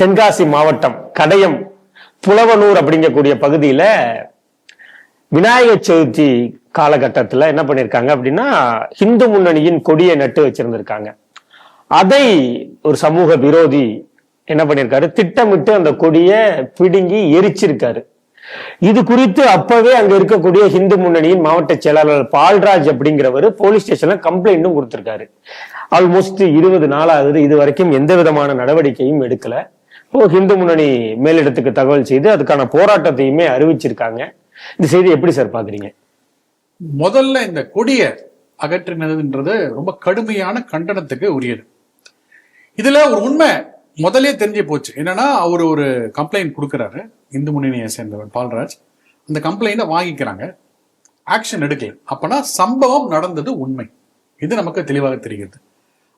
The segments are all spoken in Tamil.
தென்காசி மாவட்டம் கடையம் புலவனூர் அப்படிங்கக்கூடிய பகுதியில விநாயகர் சதுர்த்தி காலகட்டத்துல என்ன பண்ணிருக்காங்க அப்படின்னா இந்து முன்னணியின் கொடியை நட்டு வச்சிருந்திருக்காங்க. அதை ஒரு சமூக விரோதி என்ன பண்ணிருக்காரு? திட்டமிட்டு அந்த கொடியை பிடுங்கி எரிச்சிருக்காரு. இது குறித்து அப்பவே அங்க இருக்கக்கூடிய இந்து முன்னணியின் மாவட்ட செயலாளர் பால்ராஜ் அப்படிங்கிறவர் போலீஸ் ஸ்டேஷன்ல கம்ப்ளைண்ட்டும் கொடுத்திருக்காரு. ஆல்மோஸ்ட் இருபது நாள் ஆகுது இது வரைக்கும் எந்த விதமான நடவடிக்கையும் எடுக்கல. இந்து முன்னணி மேலிடத்துக்கு தகவல் செய்து அதுக்கான போராட்டத்தையுமே அறிவிச்சிருக்காங்க. இந்த செய்தி எப்படி சார் பாக்குறீங்க? முதல்ல இந்த கொடியை அகற்றினதுன்றது ரொம்ப கடுமையான கண்டனத்துக்கு உரியது. இதுல ஒரு உண்மை முதலே தெரிஞ்சு போச்சு. என்னன்னா அவர் ஒரு கம்ப்ளைண்ட் கொடுக்குறாரு. இந்து முன்னணியை சேர்ந்தவர் பால்ராஜ். அந்த கம்ப்ளைண்ட்டை வாங்கிக்கிறாங்க. ஆக்ஷன் எடுக்கல. அப்பனா சம்பவம் நடந்தது உண்மை. இது நமக்கு தெளிவாக தெரிகிறது.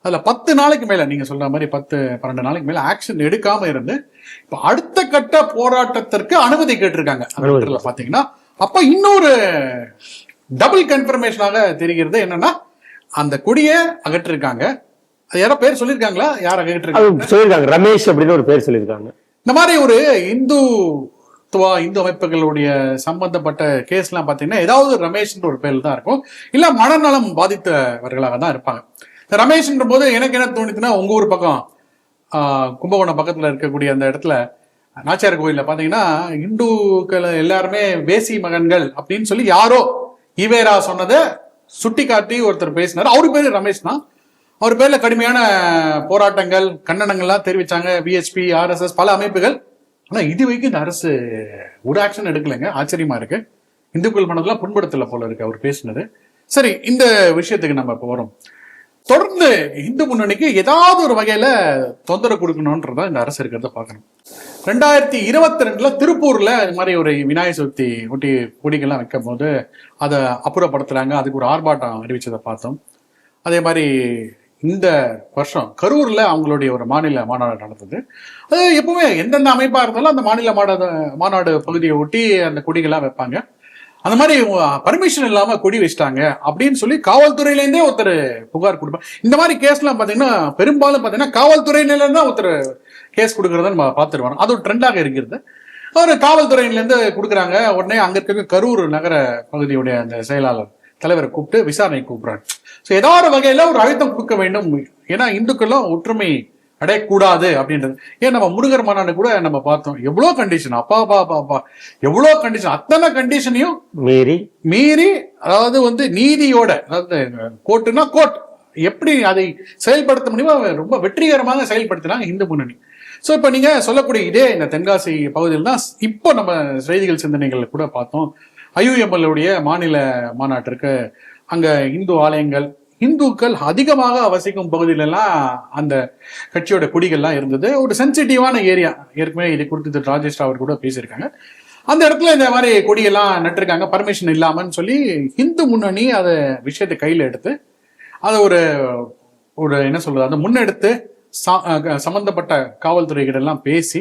அதுல பத்து நாளைக்கு மேல நீங்க சொல்ற மாதிரி பத்து பன்னெண்டு நாளைக்கு மேல ஆக்ஷன் எடுக்காம இருந்து இப்ப அடுத்த கட்ட போராட்டத்திற்கு அனுமதி கேட்டிருக்காங்க. அந்த பாத்தீங்கன்னா அப்ப இன்னொரு டபுள் கன்ஃபர்மேஷனாக தெரிகிறது என்னன்னா அந்த கொடியை அகற்றிருக்காங்க. அது யாரோ பேர் சொல்லியிருக்காங்களா? யார் அகற்றிருக்காங்க? சொல்லியிருக்காங்க. ரமேஷ் அப்படின்னு ஒரு பேர் சொல்லியிருக்காங்க. இந்த மாதிரி ஒரு இந்து துவா இந்து அமைப்புகளுடைய சம்பந்தப்பட்ட கேஸ்லாம் பார்த்தீங்கன்னா ஏதாவது ரமேஷ்ன்ற ஒரு பேர்ல தான் இருக்கும். இல்ல மனநலம் பாதித்தவர்களாக தான் இருப்பாங்க. ரமேஷ்ன்ற போது எனக்கு என்ன தோணுச்சுன்னா உங்க ஊர் பக்கம் கும்பகோணம் பக்கத்துல இருக்கக்கூடிய அந்த இடத்துல நாச்சியார் கோயில்ல பாத்தீங்கன்னா இந்துக்கள் எல்லாருமே வேசி மகன்கள் அப்படின்னு சொல்லி யாரோ ஈவேரா சொன்னதை சுட்டி காட்டி ஒருத்தர் பேசினார். அவரு பேரு ரமேஷ் தான். அவர் பேர்ல கடுமையான போராட்டங்கள் கண்டனங்கள்லாம் தெரிவிச்சாங்க. பிஹெச்பி ஆர்எஸ்எஸ் பல அமைப்புகள். ஆனா இது வரைக்கும் இந்த அரசு ஒரு ஆக்ஷன் எடுக்கலைங்க. ஆச்சரியமா இருக்கு. இந்துக்கள் மனதெல்லாம் புண்படுத்தல போல இருக்கு. அவர் பேசினது. சரி இந்த விஷயத்துக்கு நம்ம இப்போ வரோம். தொடர்ந்து இந்து முன்னணிக்கு ஏதாவது ஒரு வகையில தொந்தரவு கொடுக்கணும்ன்றதா இந்த அரசு இருக்கிறத பார்க்கணும். ரெண்டாயிரத்தி இருபத்தி ரெண்டுல திருப்பூர்ல இது மாதிரி ஒரு விநாயகர் சதுர்த்தி ஒட்டி கொடிகள்லாம் வைக்கும் போது அதை அப்புறப்படுத்துறாங்க. அதுக்கு ஒரு ஆர்ப்பாட்டம் அறிவிச்சதை பார்த்தோம். அதே மாதிரி இந்த வருஷம் கரூர்ல அவங்களுடைய ஒரு மாநில மாநாடு நடந்தது. அது எப்பவுமே எந்தெந்த அமைப்பா இருந்தாலும் அந்த மாநில மாநாடு மாநாடு பகுதியை ஒட்டி அந்த கொடிகள்லாம் வைப்பாங்க. அந்த மாதிரி பர்மிஷன் இல்லாம கொடி வச்சிட்டாங்க அப்படின்னு சொல்லி காவல்துறையிலேருந்தே ஒருத்தர் புகார் கொடுப்பாங்க இந்த மாதிரி கேஸ்லாம் பாத்தீங்கன்னா பெரும்பாலும் பாத்தீங்கன்னா காவல்துறையில ஒருத்தர் கேஸ் கொடுக்கறத நம்ம பார்த்துருவாங்க அது ஒரு ட்ரெண்டாக இருக்கிறது. அவர் காவல்துறையிலேருந்து கொடுக்குறாங்க. உடனே அங்க இருக்க கரூர் நகர பகுதியுடைய அந்த செயலாளர் தலைவரை கூப்பிட்டு விசாரணை கூப்பிடுறாங்க ஸோ ஏதாவது ஒரு வகையில ஒரு அழுத்தம் கொடுக்க வேண்டும். ஏன்னா இந்துக்களும் ஒற்றுமை அடையக்கூடாது அப்படின்றது. ஏன் நம்ம முருகர் மாநாடு கூட நம்ம பார்த்தோம். எவ்வளோ கண்டிஷன் அப்பா அப்பா அப்பா அப்பா. எவ்வளோ கண்டிஷன் அத்தனை கண்டிஷனையும் மீறி. மீறி அதாவது வந்து நீதியோட அதாவது கோர்ட்டுனா கோர்ட். எப்படி அதை செயல்படுத்த முடியுமோ ரொம்ப வெற்றிகரமாக செயல்படுத்தினாங்க இந்து முன்னணி. ஸோ இப்போ நீங்க சொல்லக்கூடிய இதே இந்த தென்காசி பகுதியில் தான் இப்போ நம்ம செய்திகள் சிந்தனைகள் கூட பார்த்தோம். உடைய மாநில மாநாட்டிற்கு அங்க இந்து ஆலயங்கள் இந்துக்கள் அதிகமாக வசிக்கும் பகுதியிலலாம் அந்த கட்சியோட குடிகள்லாம் இருந்தது. ஒரு சென்சிட்டிவான ஏரியா ஏற்கனவே இதை குறித்து திரு ராஜேஷ் அவர் கூட பேசியிருக்காங்க. அந்த இடத்துல இந்த மாதிரி கொடியெல்லாம் நட்டிருக்காங்க. பர்மிஷன் இல்லாமன்னு சொல்லி இந்து முன்னணி அதை விஷயத்தை கையில் எடுத்து அதை ஒரு ஒரு என்ன சொல்றது அதை முன்னெடுத்து சம்பந்தப்பட்ட காவல்துறைகிட்ட எல்லாம் பேசி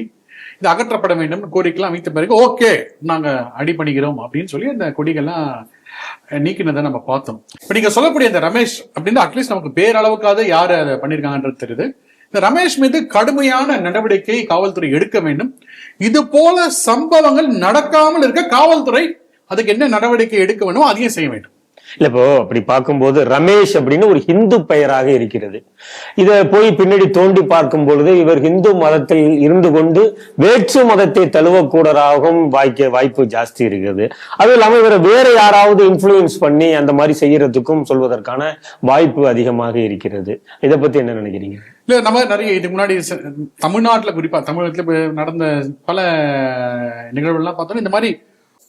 இது அகற்றப்பட வேண்டும். கோரிக்கைலாம் வைத்த பிறகு ஓகே நாங்க அடிபணிக்கிறோம் அப்படின்னு சொல்லி அந்த கொடிகள்லாம் நீக்கினதை நம்ம பார்த்தோம். இப்ப நீங்க சொல்லக்கூடிய இந்த ரமேஷ் அப்படின்னு அட்லீஸ்ட் நமக்கு பேரளவுக்காவது யாரு அதை பண்ணியிருக்காங்கன்றது தெரியுது. இந்த ரமேஷ் மீது கடுமையான நடவடிக்கை காவல்துறை எடுக்க வேண்டும். இது போல சம்பவங்கள் நடக்காமல் இருக்க காவல்துறை அதுக்கு என்ன நடவடிக்கை எடுக்க வேண்டுமோ அதையும் செய்ய வேண்டும். இல்ல இப்போ அப்படி பார்க்கும்போது ரமேஷ் அப்படின்னு ஒரு ஹிந்து பெயராக இருக்கிறது. இத போய் பின்னாடி தோண்டி பார்க்கும் பொழுது இவர் ஹிந்து மதத்தில் இருந்து கொண்டு வேற்று மதத்தை தழுவக்கூடராகவும் வாய்க்க வாய்ப்பு ஜாஸ்தி இருக்கிறது அதுவும் இல்லாமல் இவரை வேற யாராவது இன்ஃபுளுயன்ஸ் பண்ணி அந்த மாதிரி செய்யறதுக்கும் சொல்வதற்கான வாய்ப்பு அதிகமாக இருக்கிறது. இதை பத்தி என்ன நினைக்கிறீங்க? இல்ல நம்ம நிறைய இதுக்கு முன்னாடி தமிழ்நாட்டில் தமிழ்நாட்டுல குறிப்பா தமிழகத்துல நடந்த பல நிகழ்வுகள்லாம் பார்த்தோம் இந்த மாதிரி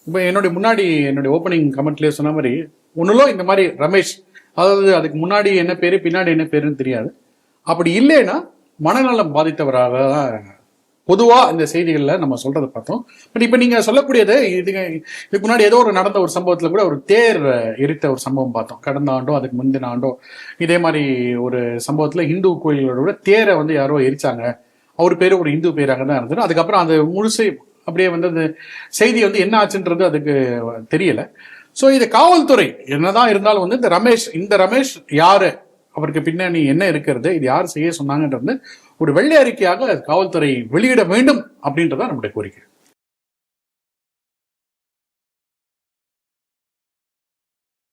இப்போ என்னுடைய முன்னாடி என்னுடைய ஓப்பனிங் கமெண்ட்லேயே சொன்ன மாதிரி ஒன்றுலோ இந்த மாதிரி ரமேஷ் அதாவது அதுக்கு முன்னாடி என்ன பேர் பின்னாடி என்ன பேருன்னு தெரியாது. அப்படி இல்லைன்னா மனநலம் பாதித்தவராக தான் பொதுவாக இந்த செய்திகளில் நம்ம சொல்கிறத பார்த்தோம். பட் இப்போ நீங்கள் சொல்லக்கூடியது இதுக்கு இதுக்கு முன்னாடி ஏதோ ஒரு நடந்த ஒரு சம்பவத்தில் கூட ஒரு தேர் எரித்த ஒரு சம்பவம் பார்த்தோம். கடந்த ஆண்டோ அதுக்கு முந்தின ஆண்டோ இதே மாதிரி ஒரு சம்பவத்தில் இந்து கோயில்களோட கூட தேரை வந்து யாரோ எரிச்சாங்க. அவர் பேர் ஒரு இந்து பேராக தான் இருந்தது. அதுக்கப்புறம் அந்த முழுசு அப்படியே வந்து அந்த செய்தி வந்து என்ன ஆச்சுன்றது அதுக்கு தெரியலை. ஸோ இது காவல்துறை. என்னதான் இருந்தாலும் வந்து இந்த ரமேஷ் இந்த ரமேஷ் யாரு? அவருக்கு பின்னணி என்ன இருக்கிறது? இது யார் செய்ய சொன்னாங்கன்றது ஒரு வெள்ளை அறிக்கையாக காவல்துறை வெளியிட வேண்டும் அப்படின்றதான் நம்முடைய கோரிக்கை.